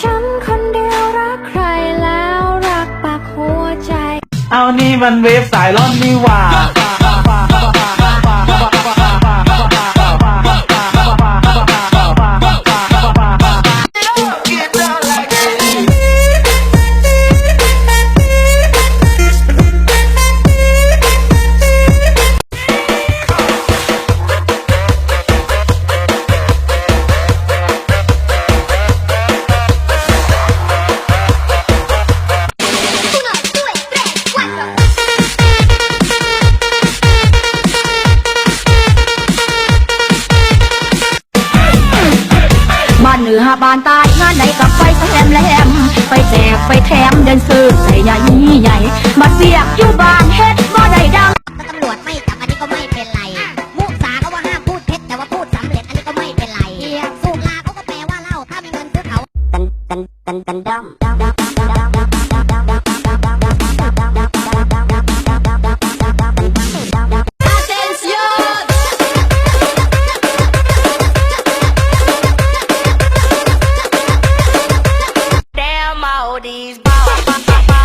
ฉันคนเดียวรักใครแล้วรักปากหัวใจ เอานี่มันเวฟสายร่อนนี่หว่าานเหนือบ้านใต้งานไหนกับไปแถมแหลมไปแจกไปแถมเดินซื้อใส่ใหญ่ใหญ่มาเสียกอยู่บ้านเฮ็ดบ่ได้ดังตำรวจไม่จับอันนี้ก็ไม่เป็นไรมุสาเขาว่าห้ามพูดเท็จแต่ว่าพูดสำเร็จอันนี้ก็ไม่เป็นไรสูบลาเขาก็แปลว่าเหล้าถ้ามีเงินซื้อเขากันกันตันตันดอมดัมดัมดัม pa pa pa